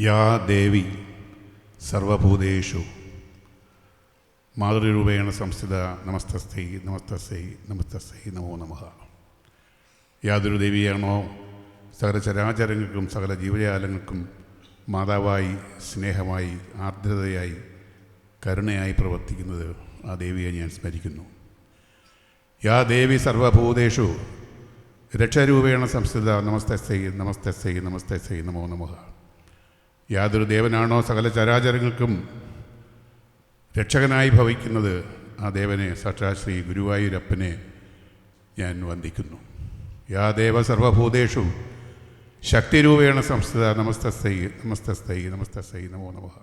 യാ ദേവി സർവഭൂതേഷു. മാതൃരൂപേണ സംസ്ഥിത നമസ്തസ്ഥൈ നമസ്തസ്ഥൈ നമസ്തസ്ഥൈ നമോ നമ. യാതൊരു ദേവിയാണോ സകല ചരാചരങ്ങൾക്കും സകല ജീവജാലങ്ങൾക്കും മാതാവായി സ്നേഹമായി ആർദ്രതയായി കരുണയായി പ്രവർത്തിക്കുന്നത് ആ ദേവിയെ ഞാൻ സ്മരിക്കുന്നു. യാ ദേവി സർവഭൂതേഷു രക്ഷാരൂപേണ സംസ്ഥിത നമസ്തസ്ഥൈ നമസ്തസ്ഥൈ നമസ്തസ്ഥൈ നമോ നമഃ. യാതൊരു ദേവനാണോ സകല ചരാചരങ്ങൾക്കും രക്ഷകനായി ഭവിക്കുന്നത് ആ ദേവനെ സാക്ഷാ ശ്രീ ഗുരുവായൂരപ്പനെ ഞാൻ വന്ദിക്കുന്നു. യാ ദേവ സർവഭൂതേഷു ശക്തിരൂപേണ സംസ്ഥിത നമസ്തസ്ഥൈ നമസ്തസ്ഥൈ നമസ്തസ്ഥൈ നമോ നമഃ.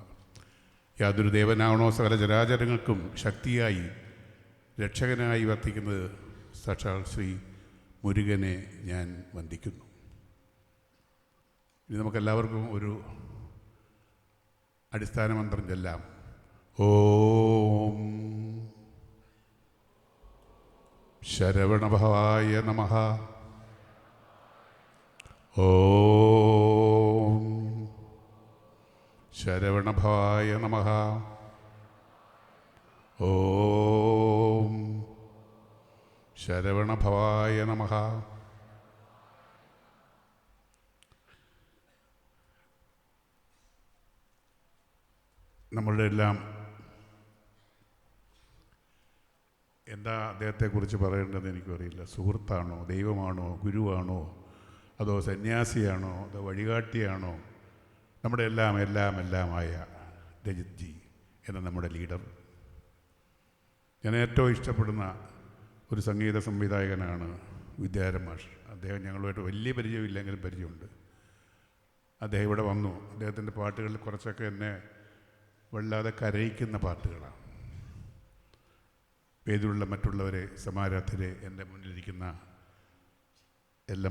യാതൊരു ദേവനാണോ സകല ചരാചരങ്ങൾക്കും ശക്തിയായി രക്ഷകനായി വർത്തിക്കുന്നത് സാക്ഷാൽ ശ്രീ മുരുകനെ ഞാൻ വന്ദിക്കുന്നു. ഇനി നമുക്കെല്ലാവർക്കും ഒരു അടിസ്ഥാന മന്ത്രം ചെല്ലാം ഓം. ശരവണഭവായ നമ. ഓം. ശരവണഭവായ നമ. ഓം. ശരവണഭവായ നമ. നമ്മളുടെ എല്ലാം എന്താ അദ്ദേഹത്തെക്കുറിച്ച് പറയേണ്ടതെന്ന് എനിക്കറിയില്ല. സുഹൃത്താണോ ദൈവമാണോ ഗുരുവാണോ അതോ സന്യാസിയാണോ അതോ വഴികാട്ടിയാണോ? നമ്മുടെ എല്ലാം എല്ലാം എല്ലാമായ രജിത് ജി എന്ന നമ്മുടെ ലീഡർ. ഞാൻ ഏറ്റവും ഇഷ്ടപ്പെടുന്ന ഒരു സംഗീത സംവിധായകനാണ് വിദ്യാരമാഷ് അദ്ദേഹം ഞങ്ങളുമായിട്ട് വലിയ പരിചയമില്ലെങ്കിലും പരിചയമുണ്ട്. അദ്ദേഹം ഇവിടെ വന്നു. അദ്ദേഹത്തിന്റെ പാട്ടുകളിൽ കുറച്ചൊക്കെ എന്നെ വല്ലാതെ കരയിക്കുന്ന പാട്ടുകളാണ്. വേദിയിലുള്ള മറ്റുള്ളവരെ സമാരാധരെ എന്റെ മുന്നിലിരിക്കുന്ന എൽ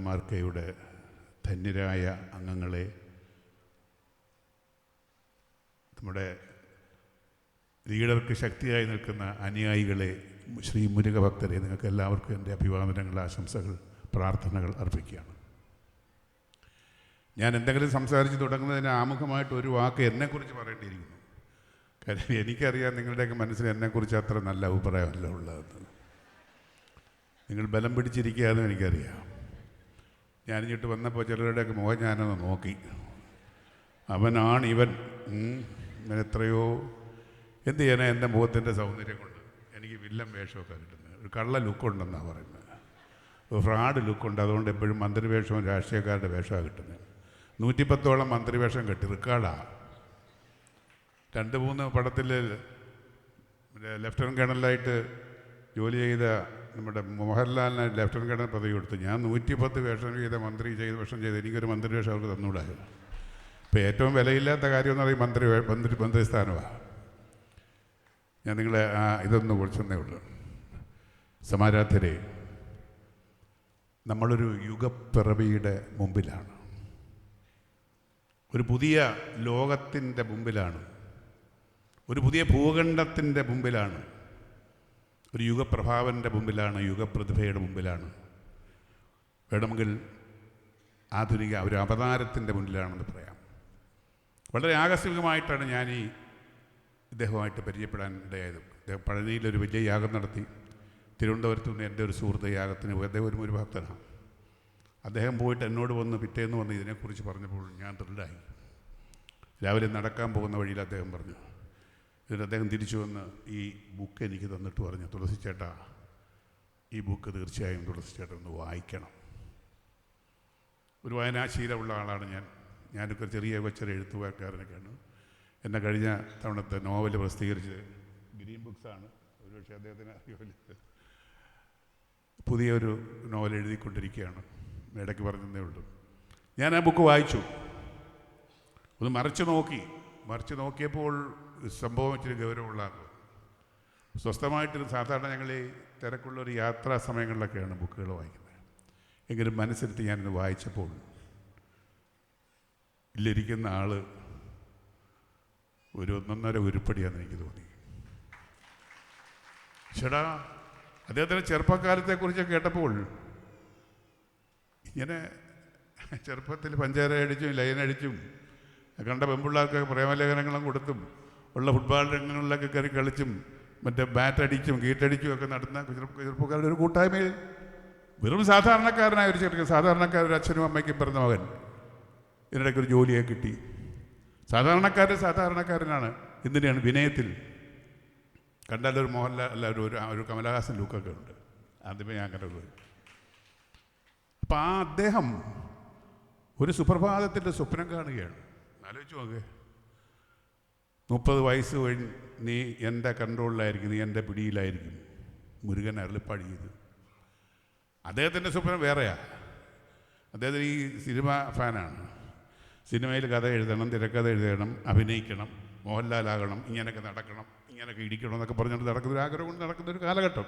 ധന്യരായ അംഗങ്ങളെ നമ്മുടെ ലീഡർക്ക് ശക്തിയായി നിൽക്കുന്ന അനുയായികളെ ശ്രീ മുരുക ഭക്തരെ നിങ്ങൾക്ക് എല്ലാവർക്കും എന്റെ അഭിവാദനങ്ങൾ ആശംസകൾ പ്രാർത്ഥനകൾ അർപ്പിക്കുകയാണ്. ഞാൻ എന്തെങ്കിലും സംസാരിച്ച് തുടങ്ങുന്നതിന് ആമുഖമായിട്ട് ഒരു വാക്ക് എന്നെക്കുറിച്ച് പറയേണ്ടിയിരിക്കുന്നു. കാര്യം എനിക്കറിയാം നിങ്ങളുടെയൊക്കെ മനസ്സിൽ എന്നെക്കുറിച്ച് അത്ര നല്ല അഭിപ്രായമല്ല ഉള്ളതെന്ന്. നിങ്ങൾ ബലം പിടിച്ചിരിക്കുകയെന്നും എനിക്കറിയാം. ഞാനിങ്ങോട്ട് വന്നപ്പോൾ ചിലരുടെയൊക്കെ മുഖം ഞാനൊന്ന് നോക്കി. അവനാണ് ഇവൻ. എത്രയോ. എന്ത് ചെയ്യാനാ എന്റെ മുഖത്തിന്റെ സൗന്ദര്യം കൊണ്ട്? എനിക്ക് വില്ലൻ വേഷമൊക്കെ കിട്ടുന്നത്. ഒരു കള്ള ലുക്കുണ്ടെന്നാണ് പറയുന്നത്. ഒരു ഫ്രാഡ് ലുക്കുണ്ട്. അതുകൊണ്ട് എപ്പോഴും മന്ത്രിവേഷവും രാഷ്ട്രീയക്കാരുടെ വേഷമാണ് കിട്ടുന്നത്. നൂറ്റിപ്പത്തോളം മന്ത്രിവേഷം കെട്ടി. റിക്കാർഡാണ് രണ്ട് മൂന്ന് പടത്തിൽ ലെഫ്റ്റനന്റ് കേണലായിട്ട് ജോലി ചെയ്ത നമ്മുടെ മോഹൻലാലിന് ലെഫ്റ്റനന്റ് കേണൽ പദവി കൊടുത്തു ഞാൻ നൂറ്റി പത്ത് വേഷം ചെയ്ത മന്ത്രി ചെയ്ത വേഷം ചെയ്ത് എനിക്കൊരു മന്ത്രി വേഷം അവർക്ക് തന്നുകൂടായിരുന്നു ഇപ്പോൾ ഏറ്റവും വിലയില്ലാത്ത കാര്യം എന്ന് പറയും മന്ത്രി മന്ത്രി മന്ത്രിസ്ഥാനമാണ് ഞാൻ നിങ്ങളെ ആ ഇതൊന്ന് കുറിച്ചെന്നേ ഉള്ളൂ. സമാരാധ്യരെ നമ്മളൊരു യുഗപ്പിറവിയുടെ മുമ്പിലാണ്. ഒരു പുതിയ ലോകത്തിന്റെ മുമ്പിലാണ് ഒരു പുതിയ ഭൂഖണ്ഡത്തിന്റെ മുമ്പിലാണ് ഒരു യുഗപ്രഭാവന്റെ മുമ്പിലാണ് യുഗപ്രതിഭയുടെ മുമ്പിലാണ്. വേണമെങ്കിൽ ആധുനിക ഒരു അവതാരത്തിന്റെ മുന്നിലാണെന്ന് പറയാം. വളരെ ആകസ്മികമായിട്ടാണ് ഞാൻ ഈ ഇദ്ദേഹവുമായിട്ട് പരിചയപ്പെടാൻ ഇടയായത്. അദ്ദേഹം പഴനിയിലൊരു വലിയ യാഗം നടത്തി. തിരുവനന്തപുരത്ത് നിന്ന് എന്റെ ഒരു സുഹൃത്ത് യാഗത്തിന് പോയി. അദ്ദേഹം ഒരു ഭക്തനാണ് അദ്ദേഹം പോയിട്ട് എന്നോട് വന്ന് പിറ്റേന്ന് വന്ന് ഇതിനെക്കുറിച്ച് പറഞ്ഞപ്പോൾ ഞാൻ ത്രില്ലായി രാവിലെ നടക്കാൻ പോകുന്ന വഴിയിൽ അദ്ദേഹം പറഞ്ഞു എന്നിട്ട് അദ്ദേഹം തിരിച്ചു വന്ന് ഈ ബുക്ക് എനിക്ക് തന്നിട്ട് പറഞ്ഞു തുളസി ചേട്ടാ ഈ ബുക്ക് തീർച്ചയായും തുളസി ചേട്ടൻ ഒന്ന് വായിക്കണം. ഒരു വായനാശീലമുള്ള ആളാണ് ഞാൻ. ഞാനൊക്കെ ചെറിയ കൊച്ചൊരു എഴുത്തുകാരനൊക്കെയാണ്. എന്നെ കഴിഞ്ഞ തവണത്തെ നോവൽ പ്രസിദ്ധീകരിച്ചത് ഗ്രീൻ ബുക്സാണ് ഒരുപക്ഷെ അദ്ദേഹത്തിന് അറിയില്ല പുതിയൊരു നോവൽ എഴുതിക്കൊണ്ടിരിക്കുകയാണ്. ഇടയ്ക്ക് പറഞ്ഞതേ ഉള്ളൂ. ഞാൻ ആ ബുക്ക് വായിച്ചു. ഒന്ന് മറിച്ച് നോക്കി. മറിച്ച് നോക്കിയപ്പോൾ സംഭവം ഇച്ചിരി ഗൗരവമുള്ളതാണ്. സ്വസ്ഥമായിട്ടൊരു സാധാരണ ഞങ്ങൾ ഈ തിരക്കുള്ള ഒരു യാത്രാ സമയങ്ങളിലൊക്കെയാണ് ബുക്കുകൾ വായിക്കുന്നത്. എങ്കിലും മനസ്സിരുത്തി ഞാനിത് വായിച്ചപ്പോൾ ഇല്ലിരിക്കുന്ന ആൾ ഒരു ഒന്നൊന്നര ഉരുപ്പടിയാണെന്ന് എനിക്ക് തോന്നി. ചേടാ അദ്ദേഹത്തിന്റെ ചെറുപ്പക്കാലത്തെക്കുറിച്ച് കേട്ടപ്പോൾ ഇങ്ങനെ ചെറുപ്പത്തിൽ പഞ്ചാര അടിച്ചും ലൈൻ അടിച്ചും കണ്ട പെൺപിള്ളേർക്ക് പ്രേമലേഖനങ്ങളും കൊടുത്തും ഉള്ള ഫുട്ബോൾ രംഗങ്ങളിലൊക്കെ കയറി കളിച്ചും മറ്റേ ബാറ്റ് അടിച്ചും ഗീറ്റടിച്ചും ഒക്കെ നടന്ന ചെറുപ്പക്കാരുടെ ഒരു കൂട്ടായ്മയിൽ. വെറും സാധാരണക്കാരനായ ഒരു ചെറുക്കൻ സാധാരണക്കാരൊരു അച്ഛനും അമ്മയ്ക്കും പിറന്ന മകൻ. ഇതിനിടയ്ക്ക് ഒരു ജോലിയെ കിട്ടി. സാധാരണക്കാരൻ സാധാരണക്കാരനാണ്. എന്തിനാണ്? വിനയത്തിൽ. കണ്ടാൽ ഒരു മോഹൻലാൽ അല്ല ഒരു ഒരു ഒരു കമലഹാസൻ ലുക്കൊക്കെ ഉണ്ട്. ആദ്യമേ ഞാൻ കണ്ടത്. അപ്പം ആ അദ്ദേഹം ഒരു സുപ്രഭാതത്തിന്റെ സ്വപ്നം കാണുകയാണ്. ആലോചിച്ച് നോക്ക്. മുപ്പത് വയസ്സ് കഴിഞ്ഞ് നീ എന്റെ കൺട്രോളിലായിരിക്കും നീ എന്റെ പിടിയിലായിരിക്കും. മുരുകൻ അരുളിപ്പാടി ചെയ്തു. അദ്ദേഹത്തിന്റെ സ്വപ്നം വേറെയാ. അദ്ദേഹത്തിന് ഈ സിനിമ ഫാനാണ്. സിനിമയിൽ കഥ എഴുതണം തിരക്കഥ എഴുതണം അഭിനയിക്കണം മോഹൻലാലാകണം ഇങ്ങനെയൊക്കെ നടക്കണം ഇങ്ങനെയൊക്കെ ഇടിക്കണം എന്നൊക്കെ പറഞ്ഞുകൊണ്ട് നടക്കുന്ന ഒരു ആഗ്രഹം കൊണ്ട് നടക്കുന്ന ഒരു കാലഘട്ടം.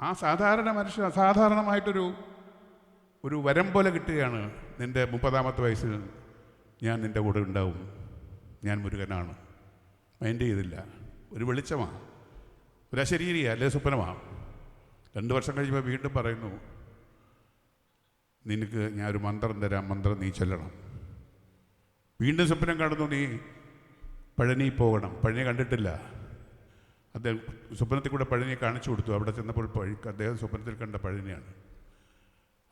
ആ സാധാരണ മനുഷ്യൻ അസാധാരണമായിട്ടൊരു ഒരു വരം പോലെ കിട്ടുകയാണ് നിന്റെ മുപ്പതാമത്തെ വയസ്സിൽ. ഞാൻ നിന്റെ കൂടെ ഉണ്ടാവും. ഞാൻ മുരുകനാണ്. മൈൻഡ് ചെയ്തില്ല. ഒരു വെളിച്ചമാണ് ഒരു അശരീരിയ. അല്ലേ സ്വപ്നമാണ് രണ്ട് വർഷം കഴിയുമ്പോൾ വീണ്ടും പറയുന്നു നിനക്ക് ഞാൻ ഒരു മന്ത്രം തരാം. മന്ത്രം നീ ചൊല്ലണം. വീണ്ടും സ്വപ്നം കാണുന്നു നീ. പഴനി പോകണം. പഴനി കണ്ടിട്ടില്ല. അദ്ദേഹം സ്വപ്നത്തിൽ കൂടെ പഴനിയെ കാണിച്ചു കൊടുത്തു. അവിടെ ചെന്നപ്പോൾ പഴി അദ്ദേഹം സ്വപ്നത്തിൽ കണ്ട പഴനിയാണ്.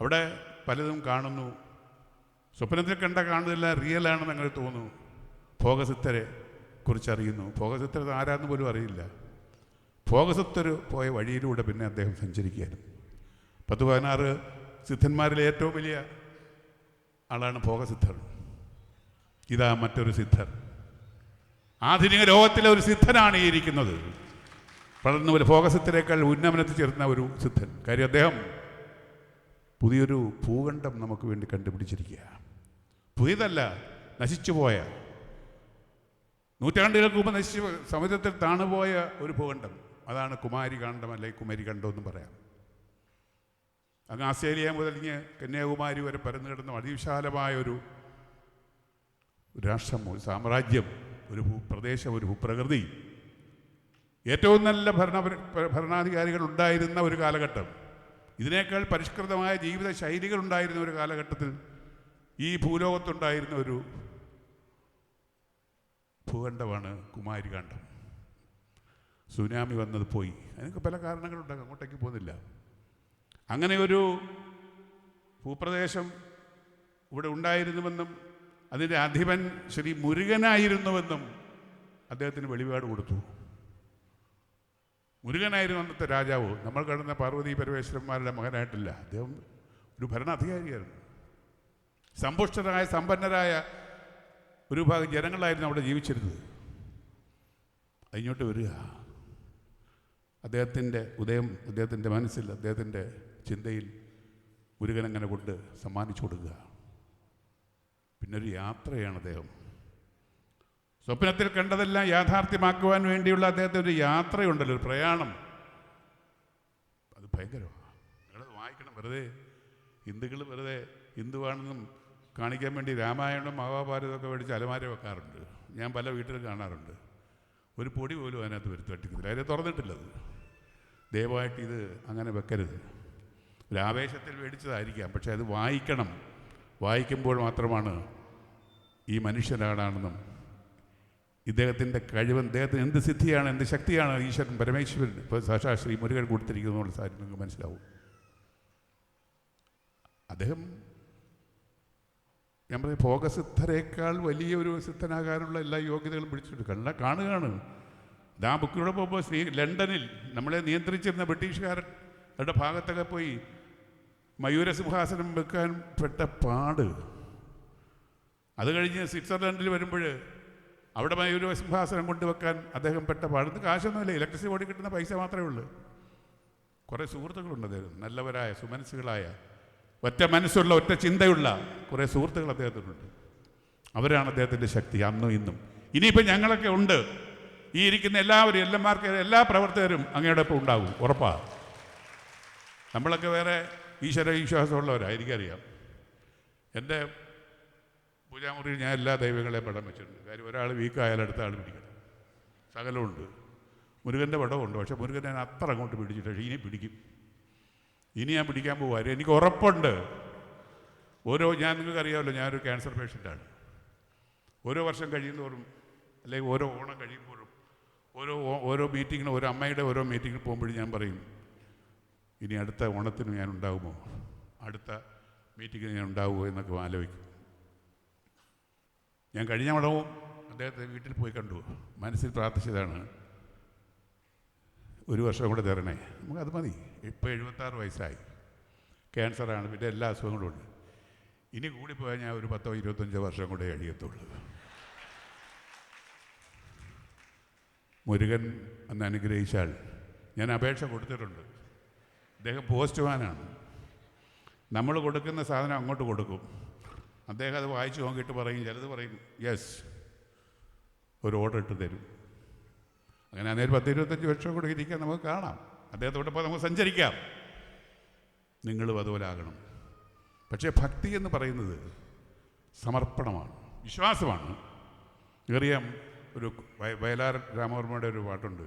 അവിടെ പലതും കാണുന്നു. സ്വപ്നത്തിൽ കണ്ട കാണുന്നില്ല റിയൽ ആണെന്ന് അങ്ങനെ തോന്നുന്നു. ഭോഗസിത്തരെ കുറിച്ചറിയുന്നു. ഭോഗസിത്തർ ആരാന്ന് പോലും അറിയില്ല. ഭോഗസിത്തർ പോയ വഴിയിലൂടെ പിന്നെ അദ്ദേഹം സഞ്ചരിക്കുകയായിരുന്നു. പത്ത് പതിനാറ് സിദ്ധന്മാരിലെ ഏറ്റവും വലിയ ആളാണ് ഭോഗസിദ്ധർ. ഇതാ മറ്റൊരു സിദ്ധർ. ആധുനിക ലോകത്തിലെ ഒരു സിദ്ധനാണ് ഈ ഇരിക്കുന്നത്. വളർന്നു ഒരു ഭോഗസിദ്ധരേക്കാൾ ഉന്നമനത്തിൽ ചേർന്ന ഒരു സിദ്ധൻ. കാര്യം അദ്ദേഹം പുതിയൊരു ഭൂഖണ്ഡം നമുക്ക് വേണ്ടി കണ്ടുപിടിച്ചിരിക്കുക പുതിയതല്ല നശിച്ചുപോയ നൂറ്റാണ്ടുകൾക്ക് മുമ്പ് നശിച്ചു സമുദ്രത്തിൽ താണുപോയ ഒരു ഭൂഖണ്ഡം. അതാണ് കുമാരികാണ്ഡം അല്ലെങ്കിൽ കുമാരികണ്ഡം എന്ന് പറയാം. അങ്ങ് ആസ്ട്രേലിയ ഇങ്ങ് കന്യാകുമാരി വരെ പരന്നു കിടന്ന അതിവിശാലമായ ഒരു രാഷ്ട്രം ഒരു സാമ്രാജ്യം ഒരു ഭൂപ്രദേശം ഒരു ഭൂപ്രകൃതി. ഏറ്റവും നല്ല ഭരണ ഭരണാധികാരികൾ ഉണ്ടായിരുന്ന ഒരു കാലഘട്ടം. ഇതിനേക്കാൾ പരിഷ്കൃതമായ ജീവിത ശൈലികൾ ഉണ്ടായിരുന്ന ഒരു കാലഘട്ടത്തിൽ ഈ ഭൂലോകത്തുണ്ടായിരുന്ന ഒരു ഭൂഖണ്ഡമാണ് കുമാരികാണ്ഡം സുനാമി വന്നത് പോയി. അതിനൊക്കെ പല കാരണങ്ങളുണ്ടാകും. അങ്ങോട്ടേക്ക് പോകുന്നില്ല. അങ്ങനെ ഒരു ഭൂപ്രദേശം ഇവിടെ ഉണ്ടായിരുന്നുവെന്നും അതിന്റെ അധിപൻ ശ്രീ മുരുകനായിരുന്നുവെന്നും അദ്ദേഹത്തിന് വെളിപാട് കൊടുത്തു. മുരുകനായിരുന്നു അന്നത്തെ രാജാവ്. നമ്മൾ കാണുന്ന പാർവതി പരമേശ്വരന്മാരുടെ മകനായിട്ടില്ല. അദ്ദേഹം ഒരു ഭരണാധികാരിയായിരുന്നു. സമ്പുഷ്ടരായ സമ്പന്നരായ ഒരു ഭാഗം ജനങ്ങളായിരുന്നു അവിടെ ജീവിച്ചിരുന്നത്. അതിങ്ങോട്ട് വരിക. അദ്ദേഹത്തിന്റെ ഉദയം അദ്ദേഹത്തിന്റെ മനസ്സിൽ അദ്ദേഹത്തിന്റെ ചിന്തയിൽ ഗുരുകനങ്ങനെ കൊണ്ട് സമ്മാനിച്ചു കൊടുക്കുക. പിന്നൊരു യാത്രയാണ് അദ്ദേഹം. സ്വപ്നത്തിൽ കണ്ടതെല്ലാം യാഥാർത്ഥ്യമാക്കുവാൻ വേണ്ടിയുള്ള അദ്ദേഹത്തെ ഒരു യാത്രയുണ്ടല്ലോ ഒരു പ്രയാണം. അത് ഭയങ്കരമാണ് നിങ്ങളത് വായിക്കണം വെറുതെ. ഹിന്ദുക്കൾ വെറുതെ ഹിന്ദുവാണെന്നും കാണിക്കാൻ വേണ്ടി രാമായണം മഹാഭാരതമൊക്കെ മേടിച്ച് അലമാര വെക്കാറുണ്ട്. ഞാൻ പല വീട്ടിലും കാണാറുണ്ട്. ഒരു പൊടി പോലും അതിനകത്ത് വരുത്തി വെട്ടിക്കുന്നില്ല അതിനെ തുറന്നിട്ടില്ലത് ദയവായിട്ട് ഇത് അങ്ങനെ വെക്കരുത്. ഒരു ആവേശത്തിൽ മേടിച്ചതായിരിക്കാം. പക്ഷേ അത് വായിക്കണം. വായിക്കുമ്പോൾ മാത്രമാണ് ഈ മനുഷ്യനാടാണെന്നും ഇദ്ദേഹത്തിന്റെ കഴിവ് ഇദ്ദേഹത്തിന് എന്ത് സിദ്ധിയാണ് എന്ത് ശക്തിയാണ് ഈശ്വരൻ പരമേശ്വരൻ? ഇപ്പോൾ സാക്ഷാ ശ്രീ മുരുകൻ കൊടുത്തിരിക്കുന്നതുകൊണ്ട് സാരി നിങ്ങൾക്ക് മനസ്സിലാവും. അദ്ദേഹം ഞാൻ പറയും ഭോഗസിദ്ധരേക്കാൾ വലിയ ഒരു സിദ്ധനാകാനുള്ള എല്ലാ യോഗ്യതകളും പിടിച്ചിട്ടുണ്ട്. കണ്ട കാണുകയാണ്. ആ ബുക്കിലൂടെ പോകുമ്പോൾ ശ്രീ ലണ്ടനിൽ നമ്മളെ നിയന്ത്രിച്ചിരുന്ന ബ്രിട്ടീഷുകാരുടെ ഭാഗത്തൊക്കെ പോയി മയൂരസിംഹാസനം വെക്കാൻ പെട്ട പാട്. അത് കഴിഞ്ഞ് സ്വിറ്റ്സർലൻഡിൽ വരുമ്പോൾ അവിടെ മയൂരസിംഹാസനം കൊണ്ടുവെക്കാൻ അദ്ദേഹം പെട്ട പാടുന്നത് കാശൊന്നുമില്ല ഇലക്ട്രിസിറ്റി ബോർഡിൽ കിട്ടുന്ന പൈസ മാത്രമേ ഉള്ളൂ. കുറേ സുഹൃത്തുക്കളുണ്ട് അദ്ദേഹം നല്ലവരായ സുമനസ്സുകളായ. ഒറ്റ മനസ്സുള്ള ഒറ്റ ചിന്തയുള്ള കുറേ സുഹൃത്തുക്കൾ അദ്ദേഹത്തിനുണ്ട്. അവരാണ് അദ്ദേഹത്തിന്റെ ശക്തി അന്നും ഇന്നും. ഇനിയിപ്പോൾ ഞങ്ങളൊക്കെ ഉണ്ട്. ഈ ഇരിക്കുന്ന എല്ലാവരും എല്ലാമാർക്കും എല്ലാ പ്രവർത്തകരും അങ്ങയുടെ ഒപ്പം ഉണ്ടാകും ഉറപ്പാണ് നമ്മളൊക്കെ വേറെ ഈശ്വര വിശ്വാസമുള്ളവരാണ് എനിക്കറിയാം എന്റെ പൂജാമുറിയിൽ ഞാൻ എല്ലാ ദൈവങ്ങളെയും പടം വെച്ചിട്ടുണ്ട്. കാര്യം ഒരാൾ വീക്കായാലും അടുത്ത ആൾ പിടിക്കണം. സകലമുണ്ട്. മുരുകന്റെ പടമുണ്ട് പക്ഷേ മുരുകൻ ഞാൻ അത്ര അങ്ങോട്ട് പിടിച്ചിട്ട് ഇനി പിടിക്കും. ഇനി ഞാൻ പിടിക്കാൻ പോകുമായിരുന്നു എനിക്ക് ഉറപ്പുണ്ട്. ഓരോ ഞാൻ നിങ്ങൾക്ക് അറിയാമല്ലോ ഞാനൊരു ക്യാൻസർ പേഷ്യന്റാണ് ഓരോ വർഷം കഴിയുന്നതോറും അല്ലെങ്കിൽ ഓരോ ഓണം കഴിയുമ്പോഴും ഓരോ ഓരോ മീറ്റിങ്ങിനും ഓരോ അമ്മയുടെ ഓരോ മീറ്റിങ്ങിൽ പോകുമ്പോഴും ഞാൻ പറയും ഇനി അടുത്ത ഓണത്തിന് ഞാൻ ഉണ്ടാകുമോ അടുത്ത മീറ്റിങ്ങിന് ഞാൻ ഉണ്ടാകുമോ എന്നൊക്കെ ആലോചിക്കും. ഞാൻ കഴിഞ്ഞ മടവും അദ്ദേഹത്തെ വീട്ടിൽ പോയി കണ്ടു. മനസ്സിൽ പ്രാർത്ഥിച്ചതാണ്. ഒരു വർഷം കൂടെ തരണേ. നമുക്ക് അത് മതി. ഇപ്പോൾ എഴുപത്താറ് വയസ്സായി. ക്യാൻസറാണ്. പിന്നെ എല്ലാ അസുഖങ്ങളും ഉണ്ട്. ഇനി കൂടിപ്പോയാൽ ഞാൻ ഒരു പത്തോ ഇരുപത്തഞ്ചോ വർഷം കൂടെ കഴിയത്തുള്ളൂ. മുരുകൻ അന്ന് അനുഗ്രഹിച്ചാൽ ഞാൻ അപേക്ഷ കൊടുത്തിട്ടുണ്ട്. അദ്ദേഹം പോസ്റ്റ്മാനാണ്. നമ്മൾ കൊടുക്കുന്ന സാധനം അങ്ങോട്ട് കൊടുക്കും. അദ്ദേഹം അത് വായിച്ചു നോക്കിയിട്ട് പറയും. ചിലത് പറയും യെസ് ഒരു ഓർഡർ ഇട്ട് തരും. അങ്ങനെ അന്നേരം പത്ത് ഇരുപത്തഞ്ച് വർഷം കൂടെ ഇരിക്കാൻ നമുക്ക് കാണാം. അദ്ദേഹത്തോടൊപ്പം നമുക്ക് സഞ്ചരിക്കാം. നിങ്ങളും അതുപോലെ ആകണം. പക്ഷേ ഭക്തി എന്ന് പറയുന്നത് സമർപ്പണമാണ് വിശ്വാസമാണ്. അറിയാം ഒരു വയ- വയലാർ രാമവർമ്മയുടെ ഒരു പാട്ടുണ്ട്.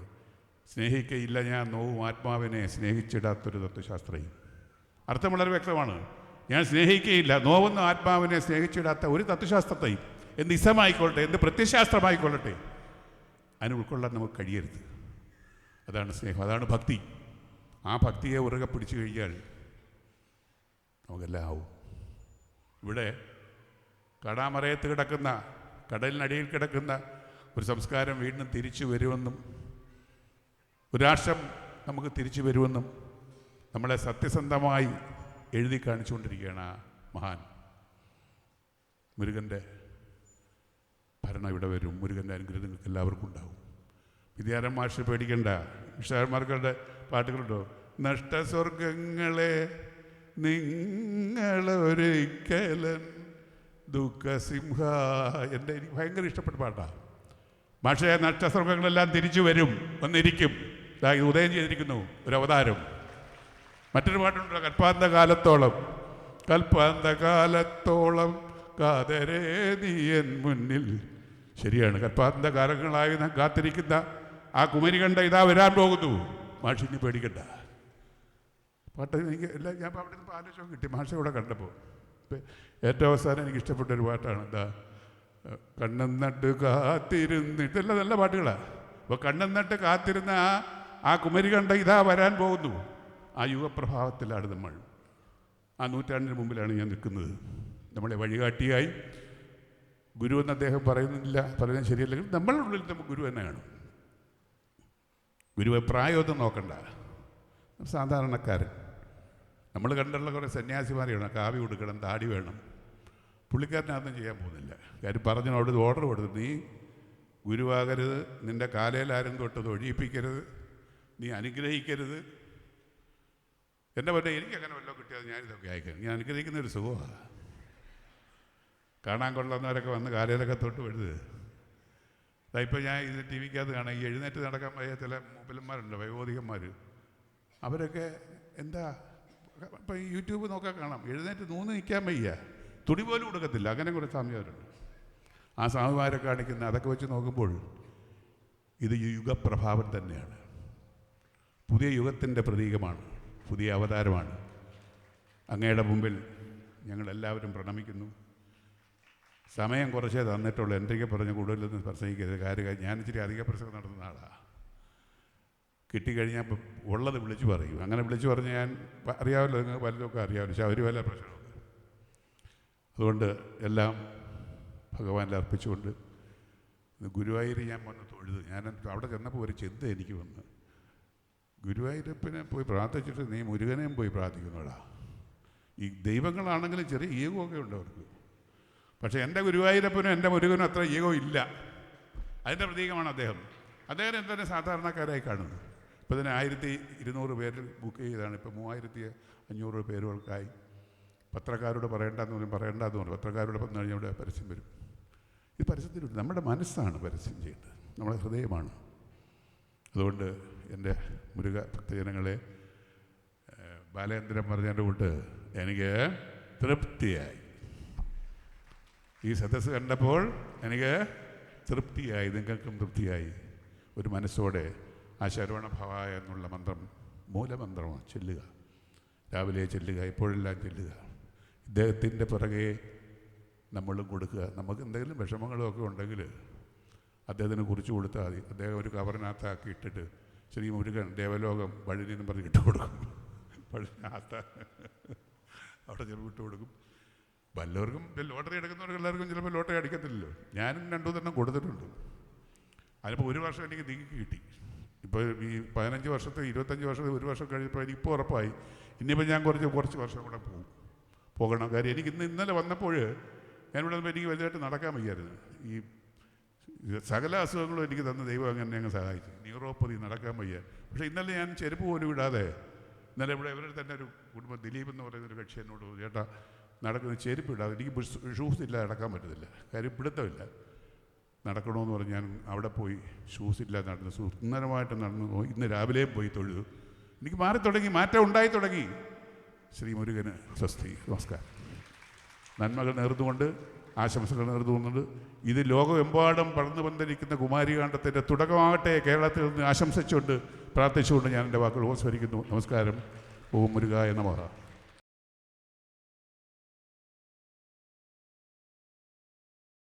സ്നേഹിക്കയില്ല ഞാൻ നോവും ആത്മാവിനെ സ്നേഹിച്ചിടാത്തൊരു തത്വശാസ്ത്രയും അർത്ഥം വളരെ വ്യക്തമാണ്. ഞാൻ സ്നേഹിക്കുകയില്ല നോവുന്ന ആത്മാവിനെ സ്നേഹിച്ചിടാത്ത ഒരു തത്വശാസ്ത്രത്തെയും. എന്ത് ഇസമായിക്കൊള്ളട്ടെ എന്ത് പ്രത്യശാസ്ത്രമായിക്കൊള്ളട്ടെ അതിന് ഉൾക്കൊള്ളാൻ നമുക്ക് കഴിയരുത്. അതാണ് സ്നേഹം അതാണ് ഭക്തി. ആ ഭക്തിയെ ഉറകെ പിടിച്ചു കഴിഞ്ഞാൽ നമുക്കെല്ലാം ആവും. ഇവിടെ കടാമറയത്ത് കിടക്കുന്ന കടലിനടിയിൽ കിടക്കുന്ന ഒരു സംസ്കാരം വീണ്ടും തിരിച്ചു വരുമെന്നും ഒരു രാഷ്ട്രം നമുക്ക് തിരിച്ചു വരുമെന്നും നമ്മളെ സത്യസന്ധമായി എഴുതി കാണിച്ചുകൊണ്ടിരിക്കുകയാണ് ആ മഹാൻ മുരുകന്റെ ഭരണം ഇവിടെ വരും. മുരുകന്റെ അനുഗ്രഹം നിങ്ങൾക്ക് എല്ലാവർക്കും ഉണ്ടാവും. വിദ്യാരം മാഷ് പേടിക്കണ്ട. വിഷാരന്മാർക്കുടെ പാട്ടുകളുണ്ടോ? നഷ്ടസ്വർഗങ്ങളെ നിങ്ങളൊരിക്കലൻ ദുഃഖസിംഹ എന്റെ എനിക്ക് ഭയങ്കര ഇഷ്ടപ്പെട്ട പാട്ടാണ് പക്ഷേ നഷ്ടസ്വർഗങ്ങളെല്ലാം തിരിച്ചു വരും. വന്നിരിക്കും. ഇത് ഉദയം ചെയ്തിരിക്കുന്നു. ഒരു അവതാരം. മറ്റൊരു പാട്ടുണ്ട് കൽപ്പാന്ത കാലത്തോളം കൽപ്പാന്ത കാലത്തോളം കാതരേ നീയൻ മുന്നിൽ ശരിയാണ്. കർപ്പാത്തിന്റെ കാലങ്ങളായി കാത്തിരിക്കുന്ന ആ കുമരി കണ്ട ഇതാ വരാൻ പോകുന്നു. മാഷിനെ പേടിക്കണ്ട. പാട്ട് എനിക്ക് എല്ലാം ഞാൻ അവിടെ നിന്ന് ആലോചന കിട്ടി. മാഷ ഇവിടെ കണ്ടപ്പോൾ ഏറ്റവും അവസാനം എനിക്ക് ഇഷ്ടപ്പെട്ട ഒരു പാട്ടാണ്. എന്താ? കണ്ണൻ നട്ട് കാത്തിരുന്ന് ഇതെല്ലാം നല്ല പാട്ടുകളാണ് അപ്പോൾ കണ്ണൻ നട്ട് കാത്തിരുന്ന ആ ആ കുമരി കണ്ട ഇതാ വരാൻ പോകുന്നു. ആ യുവപ്രഭാവത്തിലാണ് നമ്മൾ. ആ നൂറ്റാണ്ടിന് മുമ്പിലാണ് ഞാൻ നിൽക്കുന്നത്. നമ്മളെ വഴികാട്ടിയായി ഗുരു എന്ന് അദ്ദേഹം പറയുന്നില്ല പറയുന്നത് ശരിയല്ലെങ്കിൽ നമ്മളുടെ ഉള്ളിൽ നമുക്ക് ഗുരു തന്നെയാണ് ഗുരുവെ പ്രായമൊന്നും നോക്കണ്ട. സാധാരണക്കാരൻ. നമ്മൾ കണ്ടുള്ള കുറേ സന്യാസിമാരെയാണ് കാവി കൊടുക്കണം താടി വേണം. പുള്ളിക്കാരനൊന്നും ചെയ്യാൻ പോകുന്നില്ല. കാര്യം പറഞ്ഞു അവിടെ ഓർഡർ കൊടുത്തു. നീ ഗുരുവാകരുത് നിന്റെ കാലയിലാരും തൊട്ടത് ഒഴിയിപ്പിക്കരുത് നീ അനുഗ്രഹിക്കരുത്. എന്റെ പറ്റേ എനിക്കങ്ങനെ വല്ലതും കിട്ടിയാൽ ഞാനിതൊക്കെ അയക്കാം ഞാൻ അനുഗ്രഹിക്കുന്ന ഒരു സുഖമാണ് കാണാൻ കൊള്ളുന്നവരൊക്കെ വന്ന് കാലയിലൊക്കെ തൊട്ട് എഴുത് ഇപ്പോൾ ഞാൻ ഇത് ടി വിക്കകത്ത് കാണാം. ഈ എഴുന്നേറ്റ് നടക്കാൻ വയ്യ ചില മൂപ്പലന്മാരുണ്ട് വയോധികന്മാർ അവരൊക്കെ എന്താ ഇപ്പം യൂട്യൂബ് നോക്കാൻ കാണാം. എഴുന്നേറ്റ് നൂന്ന് നിൽക്കാൻ വയ്യ. തുണി പോലും കൊടുക്കത്തില്ല അങ്ങനെ കുറേ സ്വാമിമാരുണ്ട്. ആ സ്വാമിമാരെ കാണിക്കുന്ന അതൊക്കെ വെച്ച് നോക്കുമ്പോൾ ഇത് യുഗപ്രഭാവം തന്നെയാണ്. പുതിയ യുഗത്തിന്റെ പ്രതീകമാണ്. പുതിയ അവതാരമാണ്. അങ്ങയുടെ മുമ്പിൽ ഞങ്ങളെല്ലാവരും പ്രണമിക്കുന്നു. സമയം കുറച്ചേ തന്നിട്ടുള്ളൂ. എന്തൊക്കെ പറഞ്ഞ് കൂടുതലൊന്നും പ്രസംഗിക്കരുത്. കാര്യം ഞാൻ ഇച്ചിരി അധിക പ്രസംഗം നടത്തുന്ന ആളാണ് കിട്ടിക്കഴിഞ്ഞാൽ ഉള്ളത് വിളിച്ചു പറയും. അങ്ങനെ വിളിച്ചു പറഞ്ഞ് ഞാൻ അറിയാമല്ലോ നിങ്ങൾക്ക് പലതൊക്കെ അറിയാമല്ലോ. ശബരിമല പ്രശ്നമൊക്കെ അതുകൊണ്ട് എല്ലാം ഭഗവാനിൽ അർപ്പിച്ചുകൊണ്ട് ഗുരുവായൂർ ഞാൻ വന്ന് തൊഴുത്. ഞാൻ അവിടെ ചെന്നപ്പോൾ ഒരു ചിന്ത എനിക്ക് വന്ന്. ഗുരുവായൂരപ്പനെ പോയി പ്രാർത്ഥിച്ചിട്ട് നീ മുരുകനെയും പോയി പ്രാർത്ഥിക്കുന്നോടാ. ഈ ദൈവങ്ങളാണെങ്കിലും ചെറിയ ഈഗമൊക്കെ ഉണ്ട് അവർക്ക്? പക്ഷേ എന്റെ ഗുരുവായൂരപ്പനും എന്റെ മുരുകനും അത്ര ഈഗോ ഇല്ല. അതിന്റെ പ്രതീകമാണ് അദ്ദേഹം. അദ്ദേഹം എന്താണ് സാധാരണക്കാരായി കാണുന്നത് ഇപ്പോൾ തന്നെ ആയിരത്തി ഇരുന്നൂറ് പേരിൽ ബുക്ക് ചെയ്തതാണ്. ഇപ്പോൾ മൂവായിരത്തി അഞ്ഞൂറ് പേരുകൾക്കായി പത്രക്കാരോട് പറയേണ്ടെന്ന് പറയും പറയേണ്ടെന്ന് പറയും പത്രക്കാരോട് വന്നു കഴിഞ്ഞാൽ ഇവിടെ പരസ്യം വരും. ഇത് പരസ്യത്തിലുണ്ട് നമ്മുടെ മനസ്സാണ് പരസ്യം ചെയ്യേണ്ടത്. നമ്മുടെ ഹൃദയമാണ്. അതുകൊണ്ട് എന്റെ മുരുക ഭക്തജനങ്ങളെ ബാലേന്ദ്രൻ പറഞ്ഞതിന്റെ കൂട്ട് എനിക്ക് തൃപ്തിയായി. ഈ സദസ്സ് കണ്ടപ്പോൾ എനിക്ക് തൃപ്തിയായി നിങ്ങൾക്കും തൃപ്തിയായി. ഒരു മനസ്സോടെ ആ ശരവണ ഭവ എന്നുള്ള മന്ത്രം മൂലമന്ത്രമാണ് ചെല്ലുക. രാവിലെ ചെല്ലുക എപ്പോഴെല്ലാം ചെല്ലുക. ഇദ്ദേഹത്തിന്റെ പുറകെ നമ്മളും കൊടുക്കുക. നമുക്ക് എന്തെങ്കിലും വിഷമങ്ങളോ ഒക്കെ ഉണ്ടെങ്കിൽ അദ്ദേഹത്തിന് കുറിച്ച് കൊടുത്താൽ മതി. അദ്ദേഹം ഒരു കവറിനകത്താക്കി ഇട്ടിട്ട് ശ്രീ മുരുകൻ ദേവലോകം വഴിനെന്ന് പറഞ്ഞ് ഇട്ട് കൊടുക്കും വഴിനകത്ത് അവിടെ ഇട്ട് കൊടുക്കും വല്ലവർക്കും ലോട്ടറി എടുക്കുന്നവർക്ക് എല്ലാവർക്കും ചിലപ്പോൾ ലോട്ടറി അടിക്കത്തില്ലല്ലോ. ഞാനും രണ്ടു തന്നെ കൊടുത്തിട്ടുണ്ട്. അതിപ്പോൾ ഒരു വർഷം എനിക്ക് നീക്കി കിട്ടി. ഇപ്പോൾ ഈ പതിനഞ്ച് വർഷത്തെ ഇരുപത്തഞ്ച് വർഷത്തെ ഒരു വർഷം കഴിഞ്ഞപ്പോൾ എനിക്ക് ഇപ്പോൾ ഉറപ്പായി. ഇനിയിപ്പോൾ ഞാൻ കുറച്ച് കുറച്ച് വർഷം കൂടെ പോകും. പോകണം. കാര്യം എനിക്ക് ഇന്ന് ഇന്നലെ വന്നപ്പോൾ ഞാൻ ഇവിടെ എനിക്ക് വലുതായിട്ട് നടക്കാൻ വയ്യായിരുന്നു. ഈ സകല അസുഖങ്ങളും എനിക്ക് തന്ന ദൈവം അങ്ങനെ ഞങ്ങൾ സഹായിച്ചു. ന്യൂറോപ്പതി നടക്കാൻ വയ്യ. പക്ഷേ ഇന്നലെ ഞാൻ ചെരുപ്പ് പോലും ഇടാതെ ഇന്നലെ ഇവിടെ ഇവരുടെ തന്നെ ഒരു കുടുംബം ദിലീപ് എന്ന് പറയുന്ന ഒരു കക്ഷി എന്നോട് ചേട്ടാ നടക്കുന്ന ചെരുപ്പ് ഇടാതെ എനിക്ക് ഷൂസ് ഇല്ലാതെ നടക്കാൻ പറ്റത്തില്ല. കാര്യം പിടുത്തമില്ല. നടക്കണമെന്ന് പറഞ്ഞ് ഞാൻ അവിടെ പോയി ഷൂസ് ഇല്ലാതെ നടന്നു സുന്ദരമായിട്ട് നടന്നു ഇന്ന് രാവിലെ പോയി തൊഴുതു. എനിക്ക് മാറി തുടങ്ങി മാറ്റം ഉണ്ടായി തുടങ്ങി. ശ്രീ മുരുകന് സ്വസ്തി നമസ്കാരം. നന്മകൾ നേർന്നുകൊണ്ട് ആശംസകൾ നേർന്നുകൊണ്ട് ഇത് ലോകമെമ്പാടും പടർന്നു പന്തലിക്കുന്ന കുമാരികാന്തത്തിന്റെ തുടക്കമാകട്ടെ കേരളത്തിൽ നിന്ന് ആശംസിച്ചുകൊണ്ട് പ്രാർത്ഥിച്ചുകൊണ്ട് ഞാൻ എന്റെ വാക്കുകൾ ഉപസ്മരിക്കുന്നു നമസ്കാരം. ഓം മുരുകായ നമഃ.